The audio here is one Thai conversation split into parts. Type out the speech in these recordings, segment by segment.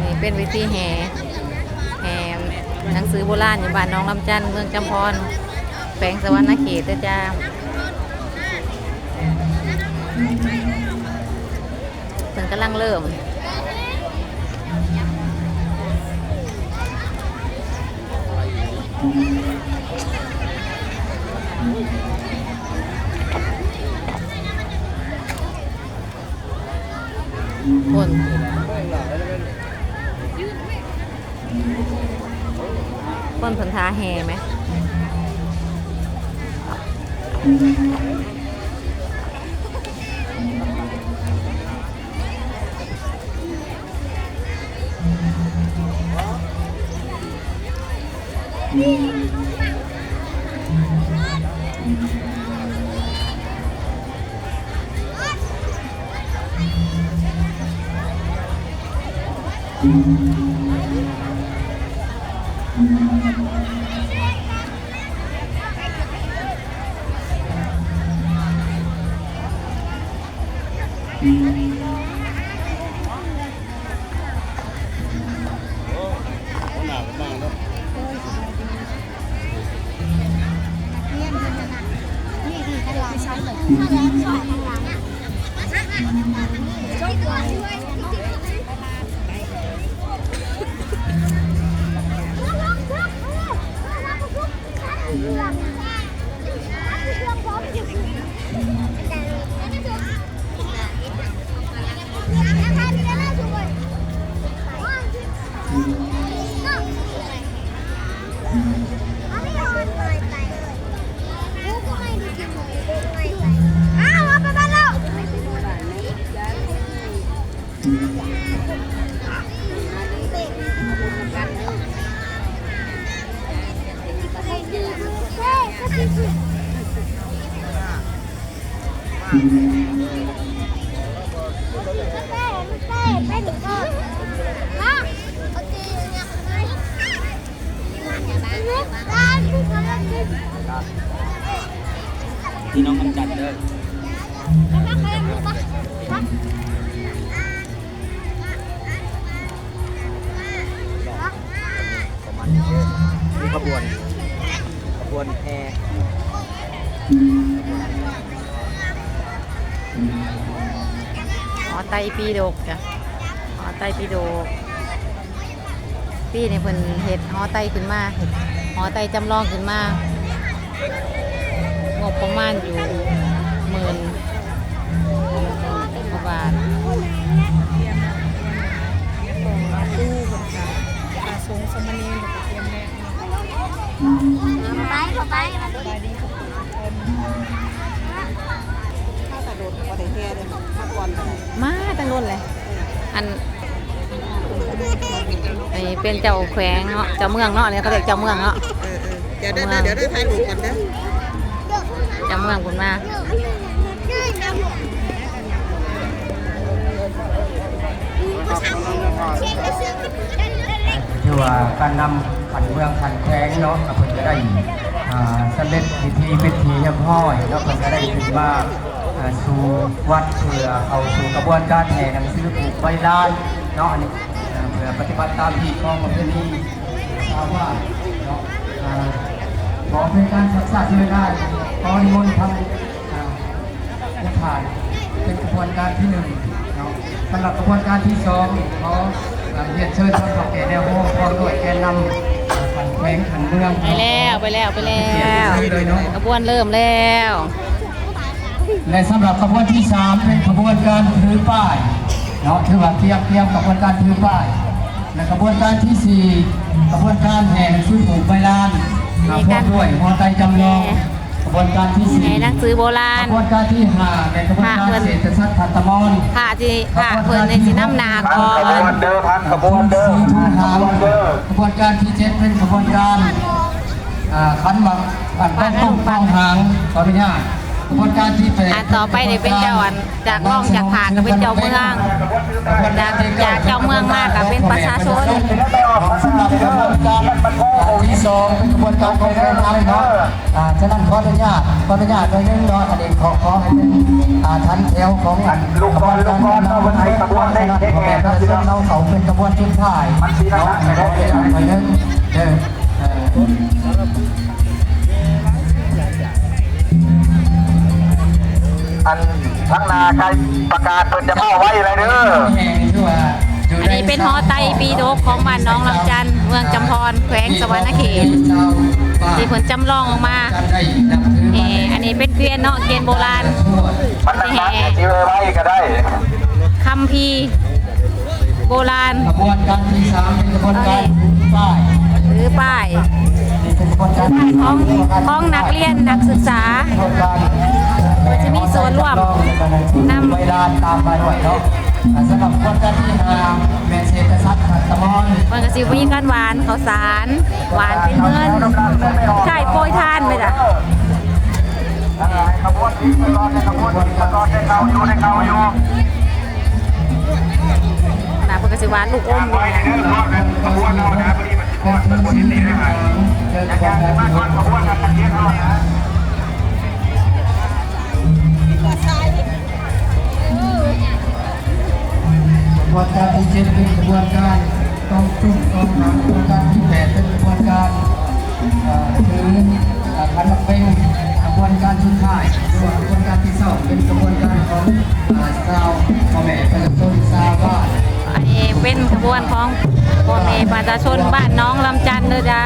นี่เป็นวิธีแห่แห่หนังสือโบราณอยู่บ้านน้องลำจันเมืองจำพรแฝงสวรรณเขตเด้อจ้าเพิ่นกำลังเริ่มคน คนผนท้าแห่ไหม Thank you. ที่น้องกำจัดเด้อประมาณนี้มีขบวนขบวนแห่ห ไตรปีโดกจ้ะหอไตรปีโดกพี่ในเพิ่นเห็ดหอไตขึ้นมาเห็ดหอไตจำลองขึ้นมางบประมาณอยู่ อันอันนี้เป็นเจ้าแขวงเนาะเจ้าเมืองเนาะเนี่ยเขาเรียกเจ้าเมืองเนาะเดี๋ยวเดี๋ยวเดี๋ยวได้ถ่ายรูปกันนะเจ้าเมืองคุณมาชื่อว่าการนำขันเมืองขันแข้งเนาะก็เพิ่นจะได้อ่าสำเร็จพิธีเป็นทีเรียบร้อยแล้วเพิ่นก็ได้ขึ้นมาอ่า สู่วัดเพื่อเอาสู่กระบวนการแห่หนังสือผูกใบลานเนาะอันนี้เพื่อปฏิบัติตามที่ของประเพณีชาวบ้าเนาะอ่าขอเป็นการศึกษาที่ไม่ได้ขอนิมนต์ทำผู้ผ่านเป็นกระบวนการที่หนึ่งเนาะสำหรับกระบวนการที่สองขออ่าเรียนเชิญท่านผู้แก่แนวโน้มพร้อมด้วยแกนนำขันแขวงขันเมืองไปแล้วไปแล้วไปแล้วกระบวนเริ่มแล้ว และสำหรับขบวนที่ 3 เป็นขบวนการถือป้ายเนาะถือว่าเทียบเทียมขบวนการถือป้าย และขบวนการที่ 4 ขบวนการแห่หนังสือผูกใบลานอ่าพวกด้วยมอไซค์จำลองขบวนการที่ในหนังสือโบรา4ณขบวนการที่5เป็นขบวนการเศรษฐศาสตร์พัตมอนผ้าที่ผ้าเพิ่นในสีน้ำหนาก่อนเดิมพันขบวนเดิมสี่ทุ่งหางขบวนการที่เจ็ดเป็นขบวนการอ่าขันหมากอันต้องต้องต้องหางขออนุญาต ขบวนการที่แปดอะต่อไปเนี่ยเป็นเจ้าอันจากร่องจากผากก็เป็นเจ้าเมืองจากจากเจ้าเมืองมากก็เป็นประชาชนสำหรับกระบวนการที่สสองเป็นกระบวนการของแรงงานเนาะอ่าฉะนั้นขออนุญาตขออนุญาตโดยหนึงเนาะอันนี้ขอขอให้เป็นอ่าทันแถวของลูกบอลลูกบอลเราไทยกระบวนการของแม่พระเจ้าเราเขาเป็นกระบวนการท่ายเนาะขออนุญาตหน่อยหนึงเด้อเอ่ออันทั้งนาไกประกาศเปิดจะเข้าไว้เลยเด้อแห่งที่ว่ายู่อันนี้เป็นหอไตรปีโดกของบ้านน้องลำจันทน์เมืองจำพรแขวงสวรรณเขตที่ผลจำลองออกมาการได้นับถือแห่อันนี้เป็นเกวียนเนาะเกวียนโบราณมันนักนักที่ไว้ก็ได้คัมภีร์โบราณกระบวนการที่สามเป็นกระบวนการป้าย หรือป้ายของของนักเรียนนักศึกษากระบวนจะมีส่วนร่วมนำเวลาตามมาด้วยเนาะสำหรับกระบวนที่ห้าแม่เศรษฐศาสตร์หัตถมอนมันก็สิมีการหวานข้าวสารหวานเป็นเงินใช่โปรยทานไหมจ้ะขบวนที่รอในขบวนที่รอในเขาอยู่ในเขาอยู่นะเพิ่นก็สิหวานลูกอมอยู่นะขบวนเรานะพอดีมัน เป็นพื้นที่ของเจอกระบวนการที่ขบวนการเทียนเรานะกระบวนการที่เจ็ดเป็นกระบวนการต้องจุดต้องหลักระบวนการที่แปดเป็นกระบวนการถือเอ่อคันเป็นกระบวนการสุดท้ายหรือว่ากระบวนการที่สองเป็นกระบวนการของอาชาวพ่อแม่ประชาชนชาวบ้านอันนี้เป็นขบวนของ พ่อแม่ประชาชนบ้านน้องลำจันทน์เด้อจ้า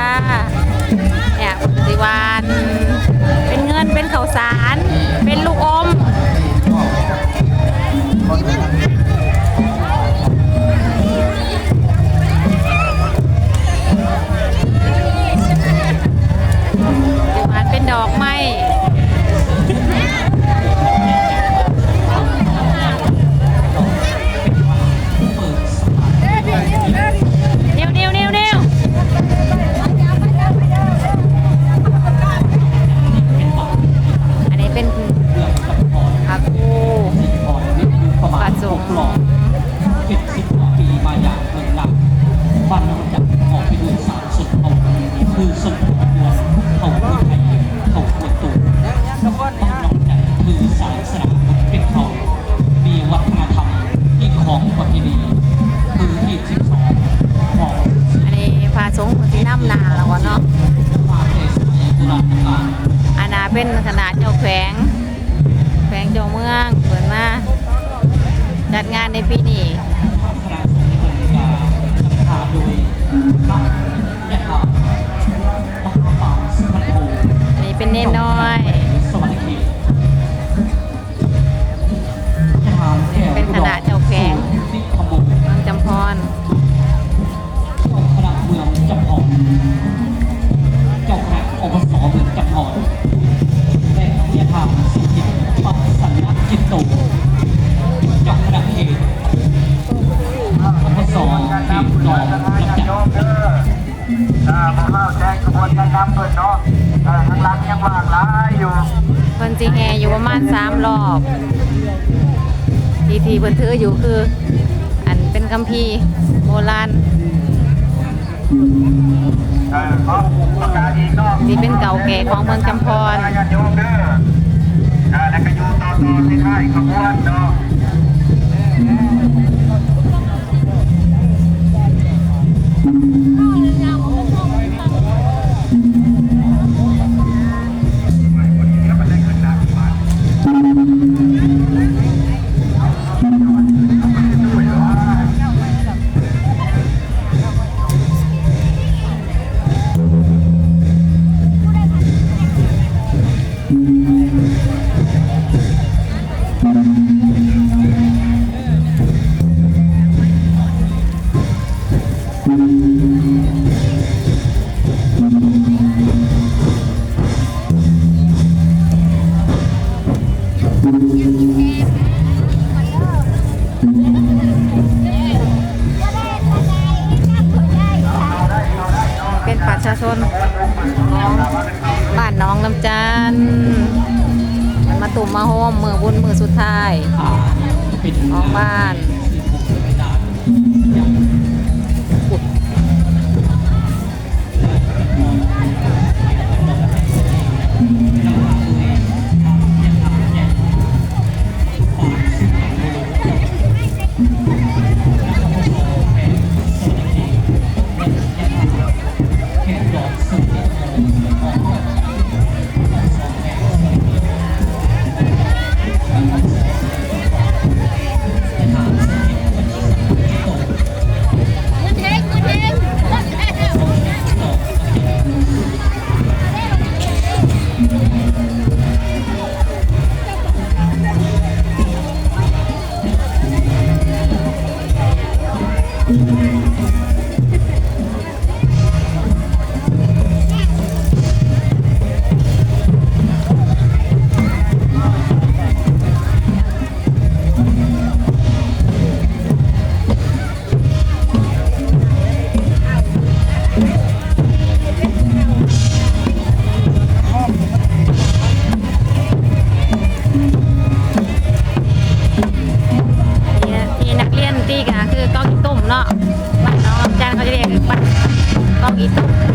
เนี่ยเพิ่นก็สิหวานเป็นเงินเป็นข้าวสาร เป็นลูกอมสิวานเป็นดอกไม้ ปีนี้ พิ่นถืออยู่คือ อันเป็นคัมภีร์โบราณนี่เป็นเก่าแก่ของเมืองจำพรแล้วก็อยู่ต่อต่อที่ท้ายขบวนเนาะ เป็นประชาชนของบ้านน้องลำจันทน์มันมาตุ่มมาโฮมมือบุญมือสุดท้ายอ่าเป็นของบ้าน ติก็คือกองอีตุ่มเนาะบ้านน้องจันเขาจะเรียกคือกองอีตุ่ม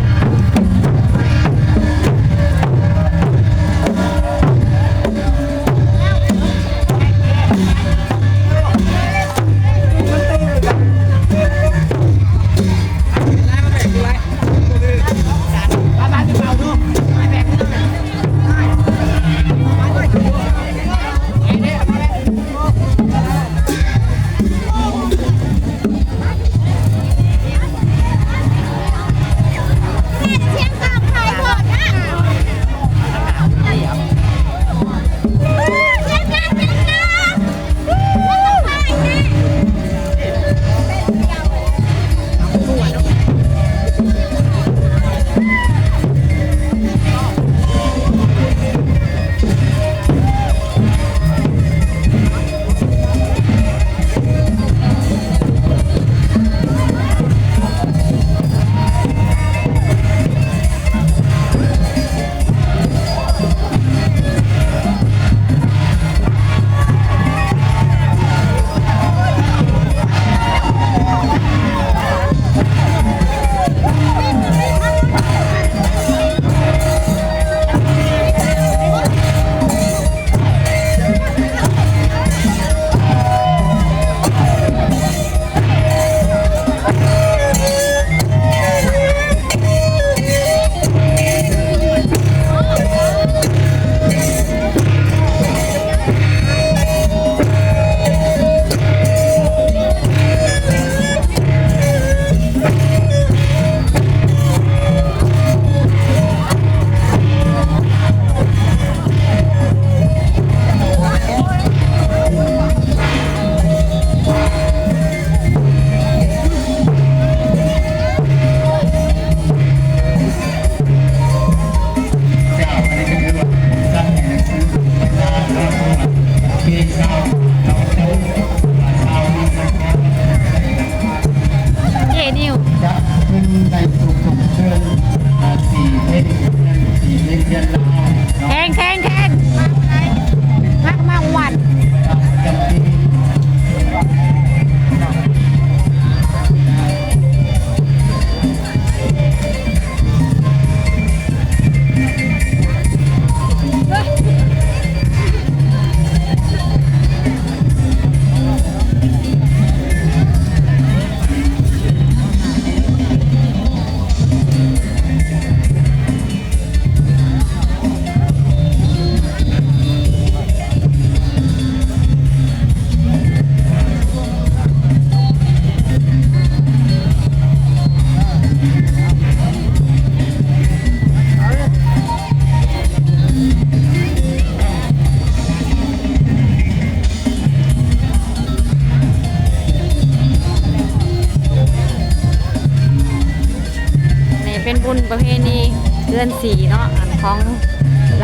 เดือนสีเนาะอันของ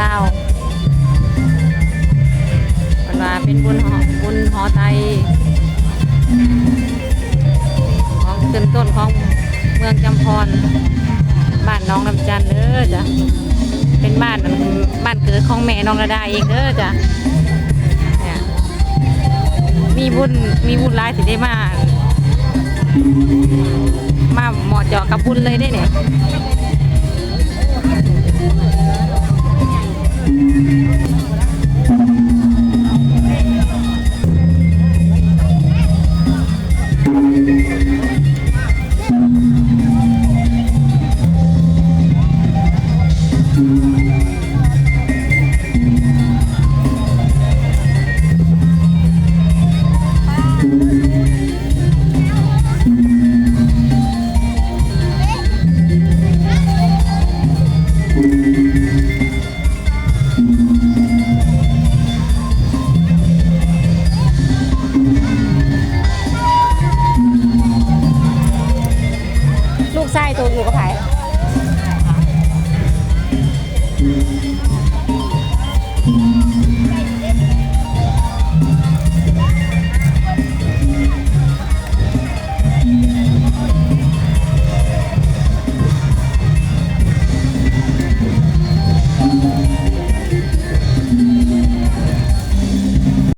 ลาวเป็นว่าเป็นบุญหอบุญหอไตของเริ่มต้นของเมืองจำพร บ้านน้องลำจันทน์เด้อจ้ะเป็นบ้านบ้านเกิดของแม่น้องระดาเองเด้อจ้ะนี่มีบุญมีบุญหลายสิได้มามาเหมาะเจาะกับบุญเลยได้เนี่ย ลูกไส้ตัวอยู่กับไผ